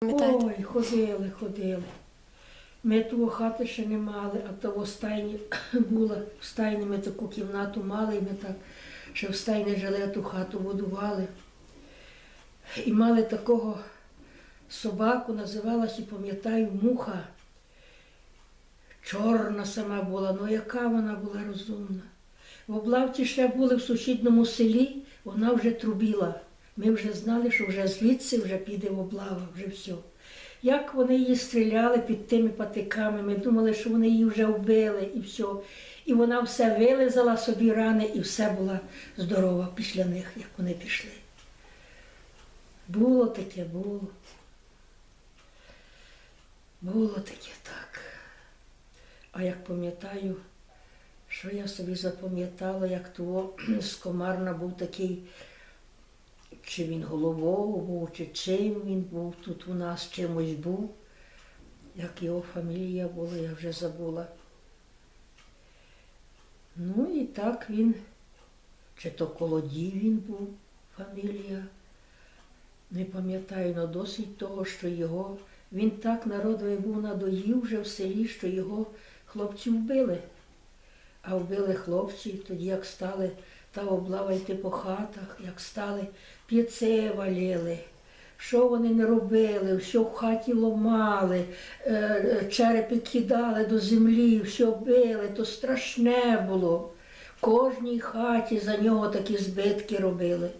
Пам'ятаєте? Ой, ходили, ходили. Ми того хати ще не мали, а того стайні була. В стайні ми таку кімнату мали, і ми так ще в стайні жили, ту хату будували. І мали такого собаку, називалася, пам'ятаю, муха. Чорна сама була, ну яка вона була розумна. В облавці ще були в сусідньому селі, вона вже трубіла. Ми вже знали, що вже звідси вже піде облава, вже все. Як вони її стріляли під тими патиками, ми думали, що вони її вже вбили і все. І вона все вилизала собі рани і все була здорова після них, як вони пішли. Було таке, було. Було таке так. А як пам'ятаю, що я собі запам'ятала, як того з Комарна був такий, чи він головою був, чи чим він був тут у нас чимось був. Як його фамілія була, я вже забула. Ну і так він, чи то Колодій він був, фамілія. Не пам'ятаю, але досить того, що його, він так народовий був надоїв вже в селі, що його хлопці вбили. А вбили хлопці, тоді як стали та облава йти по хатах, як стали п'єце валили. Що вони не робили, все в хаті ломали, е, е, черепи кидали до землі, все били, то страшне було. В кожній хаті за нього такі збитки робили.